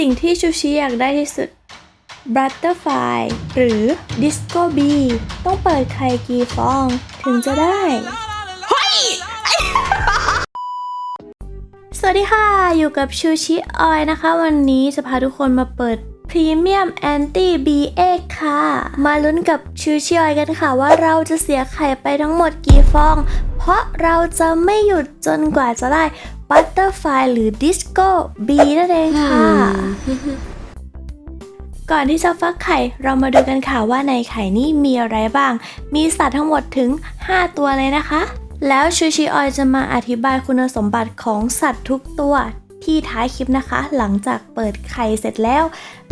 สิ่งที่ชูชิอยากได้ที่สุด Butterfly หรือ Disco Bee ต้องเปิดไข่กี่ฟองถึงจะได้สวัสดีค่ะ อยู่กับชูชิออยนะคะ วันนี้จะพาทุกคนมาเปิดพรีเมียมแอนตี้ BA ค่ะ มาลุ้นกับชูชิออยกันค่ะ ว่าเราจะเสียไข่ไปทั้งหมดกี่ฟอง เพราะเราจะไม่หยุดจนกว่าจะได้ Butterfly หรือ Disco Bee นั่นเองค่ะ ก่อนที่จะฟักไข่ เรามาดูกันค่ะว่าในไข่นี่มีอะไรบ้าง มีสัตว์ทั้งหมดถึง 5 ตัวเลยนะคะ แล้วชูชิออยจะมาอธิบายคุณสมบัติของสัตว์ทุกตัวที่ท้ายคลิปนะคะ หลังจากเปิดไข่เสร็จแล้ว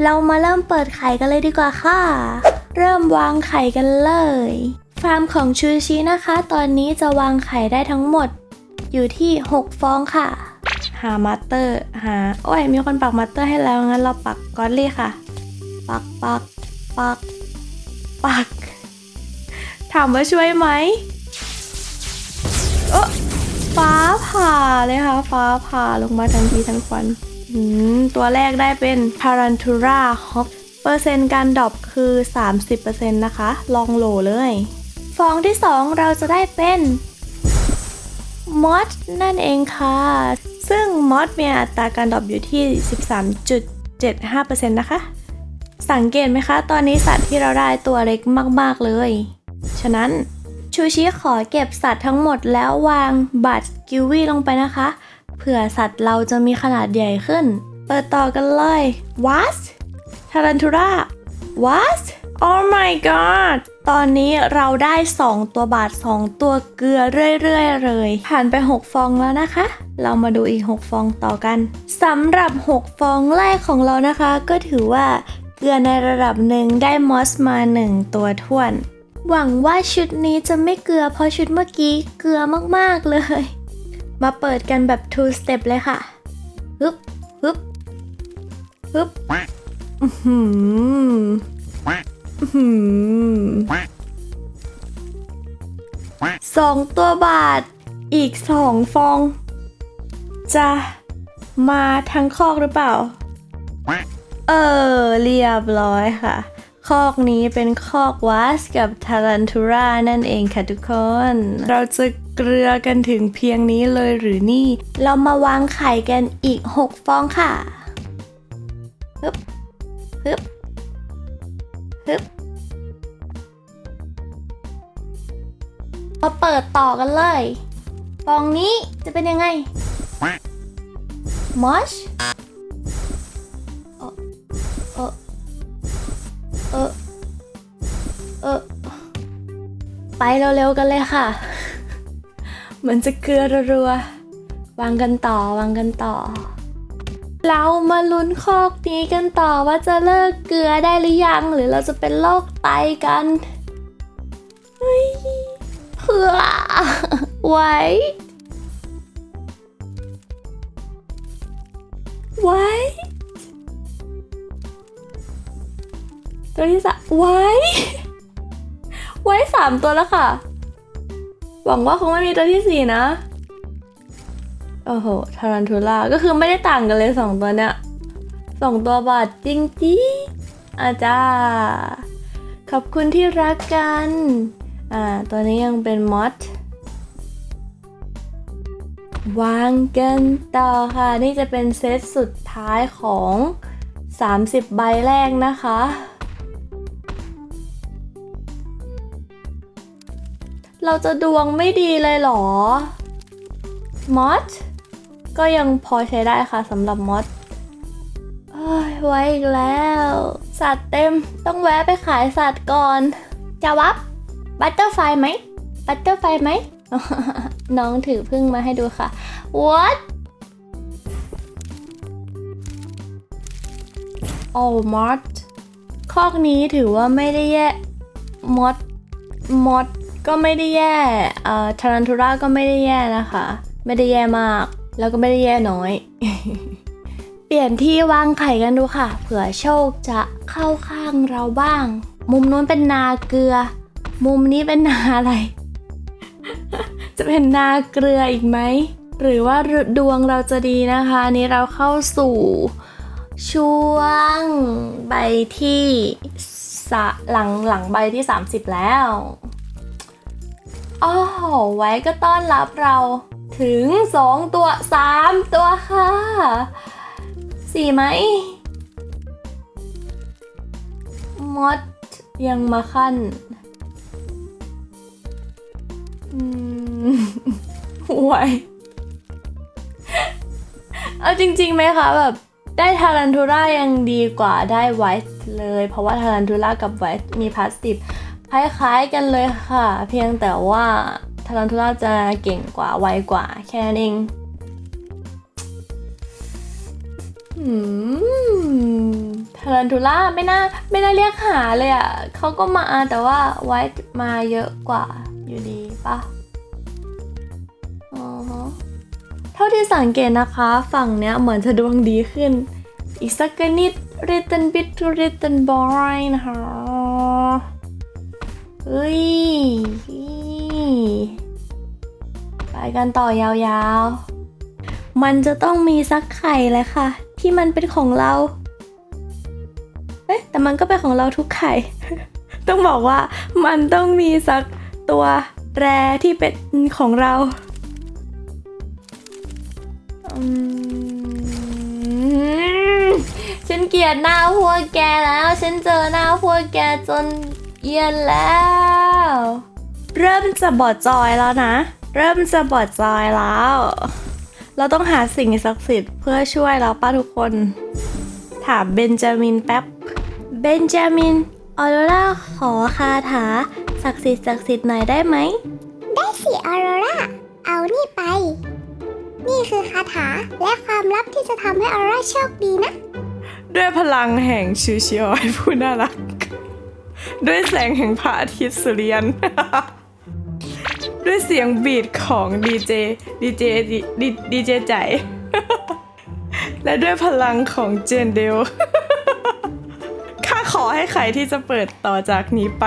เรามาเริ่มเปิดไข่กันเลยดีกว่าค่ะ เริ่มวางไข่กันเลย ฟาร์มของชูชินะคะ ตอนนี้จะวางไข่ได้ทั้งหมด อยู่ที่ 6 ฟองค่ะ หามาสเตอร์หาโอ้ยมีคนปักมาสเตอร์ให้แล้วงั้นเราปักก๊อตลี่ค่ะ ปักปักปักปัก ถามว่าช่วยไหมเออฟ้าผ่าเลยค่ะ ฟ้าผ่าลงมาทันทีทันควันอืมตัวแรกได้เป็น Tarantula Hawk เปอร์เซ็นต์การดรอปคือ 30%นะคะ ลองโหลเลย ฟองที่ 2 เราจะได้เป็น มอสนั่นเองค่ะ ซึ่งมอสมีอัตราการดรอปอยู่ที่ 13.75%นะคะ สังเกตไหมคะ ตอนนี้สัตว์ที่เราได้ตัวเล็กมากๆเลย ฉะนั้นชูชิขอเก็บสัตว์ทั้งหมดแล้ววางบัตรกิวี่ลงไปนะคะ เผื่อสัตว์เราจะมีขนาดใหญ่ขึ้น เปิดต่อกันเลย what tarantula what oh my god ตอนนี้เราได้ 2 ตัวบาท 2 ตัวเกลือเรื่อยๆเลย ผ่านไป 6 ฟองแล้วนะคะ เรามาดูอีก 6 ฟองต่อกันสำหรับ 6 ฟองแรกของเรานะคะ ก็ถือว่าเกลือในระดับหนึ่งได้มอสมา 1 ตัวท้วน หวังว่าชุดนี้จะไม่เกลือเพราะชุดเมื่อกี้เกลือมากๆเลย มาเปิดกันแบบ two step เลยค่ะฮึบฮึบฮึบอื้อ สองตัวบาท อีกสองฟอง จะมาทั้งคอกหรือเปล่า เออ เรียบร้อยค่ะ คอกนี้เป็นคอกวัสกับทารันทูรานั่นเองค่ะทุกคน เราจะเกลือกันถึงเพียงนี้เลยหรือนี่ เรามาวางไข่กันอีก 6 ฟองค่ะฮึบฮึบ ฮึบมาเปิดต่อกันเลยฟองนี้จะเป็นยังไงมอชเออเออเออไปเร็วๆกันเลยค่ะ เหมือนจะเกลือรัวๆวางกันต่อวางกันต่อ เรามาลุ้นคอกนี้กันต่อว่าจะเลิกเกลือได้หรือยัง หรือเราจะเป็นโรคไตกันเฮ้ยเพื่อไว้ไว้ตัวที่สามไว้ไว้สามตัวแล้วค่ะ หวังว่าคงไม่มีตัวที่สี่นะ โอ้โหทารันทูล่าก็คือไม่ได้ต่างกันเลยสองตัวเนี้ยสองตัวบาดจริงจีอาจาขอบคุณที่รักกัน อ่า ตัวนี้ยังเป็นมอสวางกันต่อค่ะ นี่จะเป็นเซตสุดท้ายของ 30 ใบแรกนะคะ เราจะดวงไม่ดีเลยเหรอมอส ก็ยังพอใช้ได้ค่ะสำหรับมอสเอ้ยไว้อีกแล้ว สัตว์เต็มต้องแวะไปขายสัตว์ก่อน จะวับบัตเตอร์ไฟไหมบัตเตอร์ไฟไหม น้องถือพึ่งมาให้ดูค่ะ what โอ้มอดคอกนี้ถือว่าไม่ได้แย่มอดมอดก็ไม่ได้แย่เอ่อทารันทูราก็ไม่ได้แย่นะคะ ไม่ได้แย่มาก แล้วก็ไม่ได้แย่น้อย เปลี่ยนที่วางไข่กันดูค่ะ เผื่อโชคจะเข้าข้างเราบ้าง มุมนู้นเป็นนาเกลือ มุมนี้เป็นนาอะไร จะเป็นนาเกลืออีกไหม หรือว่าดวงเราจะดีนะคะนี้เราเข้าสู่ช่วงใบที่หลังหลังใบที่ 30 แล้วอ้าวไว้ก็ต้อนรับเรา ถึง 2 ตัว 3 ตัวค่ะสี่ไหมมดยังมาขั้นอืมไหวเอาจริงๆไหมคะแบบได้ทารันทูล่ายังดีกว่าได้ไวท์เลย เพราะว่าทารันทูล่ากับไวท์มีพาสติฟคล้ายๆกันเลยค่ะ เพียงแต่ว่าารันทูล่าจะเก่งกว่าไวกว่า แค่นั้นเองทารันทูล่าไม่น่าไม่น่าเรียกหาเลยอะ่ะเขาก็มาแต่ว่าไวท์มาเยอะกว่าอยู่ดีปะอ๋อฮะเท่าที่สังเกตนะคะ ฝั่งเนี้ยเหมือนจะดวงดีขึ้น อีกสักนิด written bit to written boy นะคะเฮ้ย กันต่อยาวๆ มันจะต้องมีสักไข่แหละค่ะ ที่มันเป็นของเรา เอ๊ะแต่มันก็เป็นของเราทุกไข่ ต้องบอกว่ามันต้องมีสักตัวแรที่เป็นของเราอืมฉันเกลียดหน้าพวกแกแล้ว ฉันเจอหน้าพวกแกจนเอียนแล้ว เริ่มจะบอดจอยแล้วนะ เริ่มจะบอดจอยแล้ว เราต้องหาสิ่งศักดิ์สิทธิ์เพื่อช่วยเราป้าทุกคน ถามเบนจามินแป๊บ เบนจามิน ออโรราขอคาถา ศักดิ์สิทธิ์ศักดิ์สิทธิ์หน่อยได้ไหม ได้สิออโรรา เอานี่ไป นี่คือคาถาและความลับที่จะทำให้ออโรราโชคดีนะ ด้วยพลังแห่งชูชิออยผู้น่ารัก ด้วยแสงแห่งพระอาทิตย์สุริยัน ด้วยเสียงบีดของดีเจดีเจดีเจใจ และด้วยพลังของเจนเดลข้าขอให้ใครที่จะเปิดต่อจากนี้ไป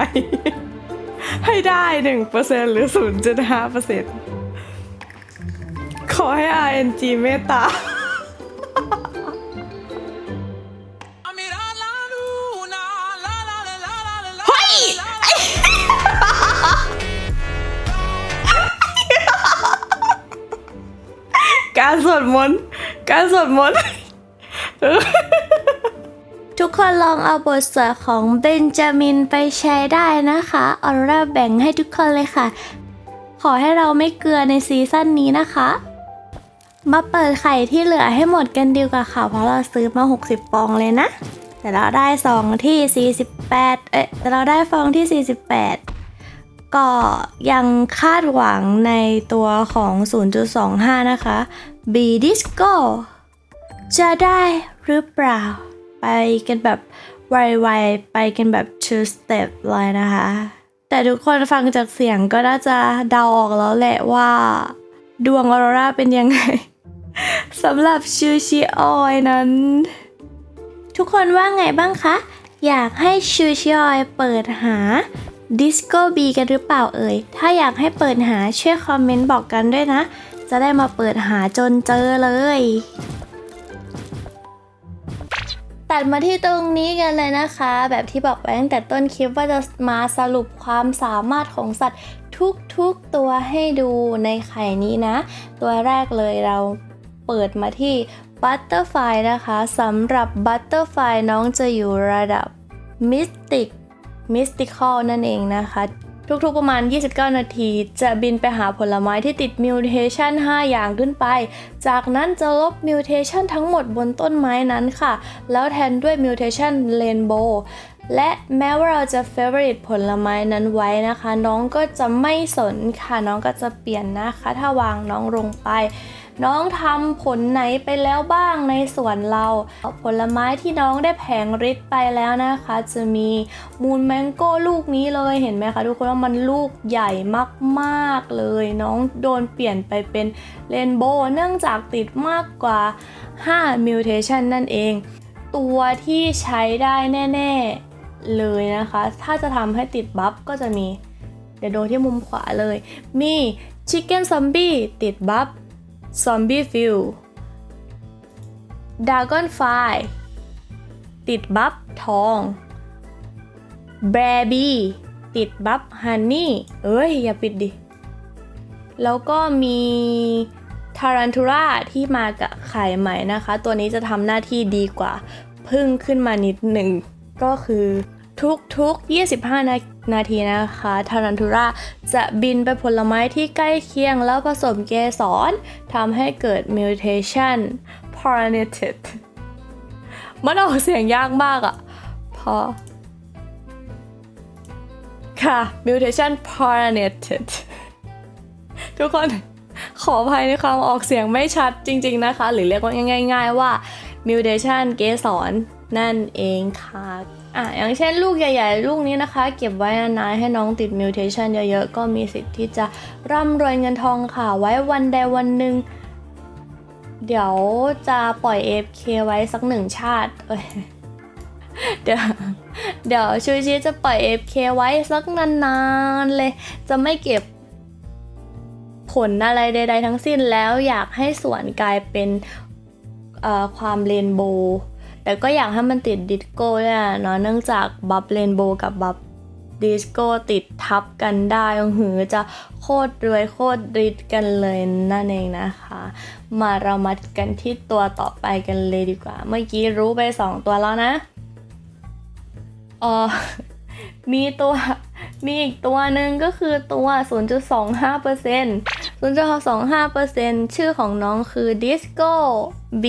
ให้ได้ 1%หรือ 0.5%ขอให้ RNG เมตตา การสวดมนต์การสวดมนต์ ทุกคนลองเอาบทสวดของเบนจามินไปใช้ได้นะคะออร่าแบ่งให้ทุกคนเลยค่ะ ขอให้เราไม่เกลือในซีซั่นนี้นะคะ มาเปิดไข่ที่เหลือให้หมดกันดีกว่าค่ะ เพราะเราซื้อมา 60ฟองเลยนะ แต่เราได้ซองที่ 48 เอ๊ะแต่เราได้ฟองที่ 48ก็ยังคาดหวังในตัวของ 0.25 นะคะ B Disco จะได้หรือเปล่า ไปกันแบบไวๆไปกันแบบ two step เลยนะคะ แต่ทุกคนฟังจากเสียงก็น่าจะเดาออกแล้วแหละว่า ดวงออโรราเป็นยังไงสำหรับชูชิออยนั้น ทุกคนว่าไงบ้างคะ อยากให้ชูชิออยเปิดหาดิสโก้บีกันหรือเปล่าเอ่ย ถ้าอยากให้เปิดหาช่วยคอมเมนต์บอกกันด้วยนะ จะได้มาเปิดหาจนเจอเลย ตัดมาที่ตรงนี้กันเลยนะคะ แบบที่บอกไว้ตั้งแต่ต้นคลิปว่าจะมาสรุปความสามารถของสัตว์ทุกๆตัวให้ดูในไข่นี้นะ ตัวแรกเลยเราเปิดมาที่บัตเตอร์ไฟนะคะสำหรับบัตเตอร์ไฟน้องจะอยู่ระดับมิสติกมิสติคอลนั่นเองนะคะ ทุกๆประมาณ 29 นาที จะบินไปหาผลไม้ที่ติดมิวเทชัน5 อย่างขึ้นไป จากนั้นจะลบมิวเทชันทั้งหมดบนต้นไม้นั้นค่ะ แล้วแทนด้วยมิวเทชันเรนโบว์และแม้ว่าเราจะ favorite ผลไม้นั้นไว้นะคะ น้องก็จะไม่สนค่ะ น้องก็จะเปลี่ยนนะคะ ถ้าวางน้องลงไป น้องทำผลไหนไปแล้วบ้างในสวนเราผลไม้ที่น้องได้แผงฤทธิ์ไปแล้วนะคะ จะมีมูนแมงโก้ลูกนี้เลยเห็นไหมคะทุกคนว่ามันลูกใหญ่มากๆเลย น้องโดนเปลี่ยนไปเป็นเรนโบว์เนื่องจากติดมากกว่า5 mutation นั่นเอง ตัวที่ใช้ได้แน่ ๆ เลยนะคะ ถ้าจะทำให้ติดบัฟก็จะมี เดี๋ยวดูที่มุมขวาเลย มี Chicken Zombie ติดบัฟ Zombie View Dragon Fly ติดบัฟทองแบรบี้ติดบัฟฮันนี่ เอ้ย อย่าปิดดิ แล้วก็มีทารันทูราที่มากับไข่ใหม่นะคะ ตัวนี้จะทำหน้าที่ดีกว่า พึ่งขึ้นมานิดหนึ่ง ก็คือทุกๆ 25 นา นาทีนะคะทารันทูราจะบินไปผลไม้ที่ใกล้เคียงแล้วผสมเกสรทำให้เกิด mutation pollinated มันออกเสียงยากมากอะพอค่ะ mutation pollinated ทุกคนขออภัยในความออกเสียงไม่ชัดจริง ๆนะคะ หรือเรียกว่าง่าย ๆ ว่า mutation เกสรนั่นเองค่ะ อะอย่างเช่นลูกใหญ่ๆ ลูกนี้นะคะ เก็บไว้นานๆให้น้องติด mutation เยอะๆ ก็มีสิทธิ์ที่จะร่ำรวยเงินทองค่ะ ไว้วันใดวันหนึ่งเดี๋ยวจะปล่อย AFK ไว้สักหนึ่งชาติ เอ้ย เดี๋ยวเดี๋ยวชูชิจะปล่อย AFK ไว้สักนานๆเลย จะไม่เก็บผลอะไรใดๆทั้งสิ้นแล้วอยากให้สวนกลายเป็นความเรนโบว์ แต่ก็อยากให้มันติดดิสโก้ด้วยเนาะเนื่องจากบัฟเรนโบกับบัฟดิสโก้ติดทับกันได้อ้โหือจะโคตรรวยโคตรริดกันเลยนั่นเองนะคะ มาเรามากันที่ตัวต่อไปกันเลยดีกว่า เมื่อกี้รู้ไป 2 ตัวแล้วนะเออมีตัวมีอีกตัวหนึ่งก็คือตัว 0.25% 0.25%ชื่อของน้องคือ Disco B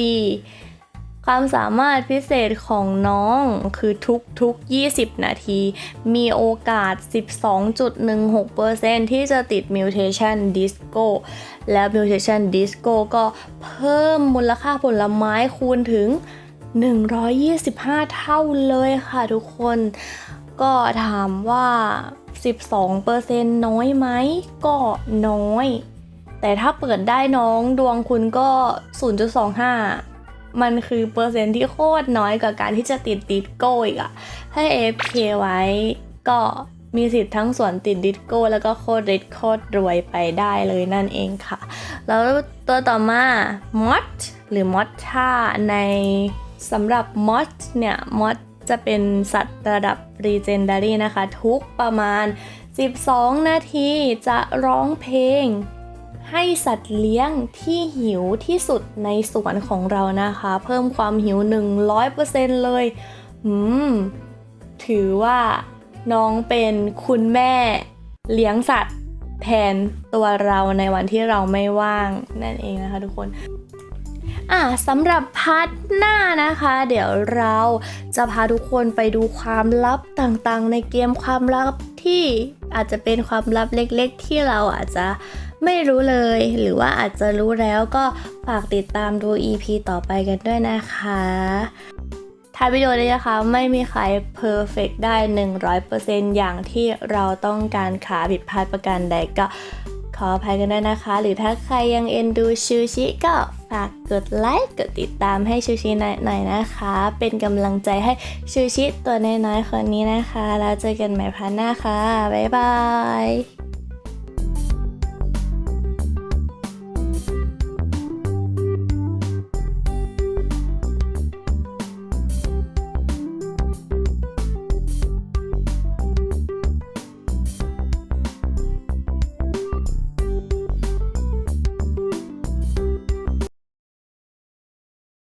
ความสามารถพิเศษของน้องคือทุกๆ20 นาที มีโอกาส 12.16%ที่จะติด Mutation Disco และ Mutation Disco ก็เพิ่มมูลค่าผลไม้คูณถึง 125 เท่าเลยค่ะทุกคน ก็ถามว่า 12%น้อยไหม ก็น้อย แต่ถ้าเปิดได้น้องดวงคุณก็ 0.25 มันคือเปอร์เซ็นที่โคตรน้อยกว่าการที่จะติดดิสโก้อีกอะให้ AFK ไว้ก็มีสิทธิ์ทั้งส่วนติดดิสโก้ แล้วก็โคตรริดโคตรรวยไปได้เลยนั่นเองค่ะ แล้วตัวต่อมามอสหรือมอสท่าในสำหรับมอสเนี่ยมอสจะเป็นสัตว์ระดับ Legendary นะคะ ทุกประมาณ 12 นาทีจะร้องเพลง ให้สัตว์เลี้ยงที่หิวที่สุดในสวนของเรานะคะ เพิ่มความหิว 100%เลย อืม ถือว่าน้องเป็นคุณแม่เลี้ยงสัตว์แทนตัวเราในวันที่เราไม่ว่างนั่นเองนะคะทุกคน อะสำหรับพาร์ทหน้านะคะ เดี๋ยวเราจะพาทุกคนไปดูความลับต่างๆ ในเกมความลับที่อาจจะเป็นความลับเล็ก ๆ ที่เราอาจจะไม่รู้เลย หรือว่าอาจจะรู้แล้วก็ฝากติดตามดู EP ต่อไปกันด้วยนะคะท้ายวิดีโอนี้นะคะ ไม่มีใครเพอร์เฟกได้ 100%อย่างที่เราต้องการขาผิดพลาดประการใดก็ขออภัยกันด้วยนะคะ หรือถ้าใครยังเอ็นดูชูชิก็ ฝากกดไลค์กดติดตามให้ชูชิหน่อยๆนะคะ เป็นกำลังใจให้ชูชิตัวน้อยๆคนนี้นะคะ แล้วเจอกันใหม่พันหน้าค่ะ บ๊ายบาย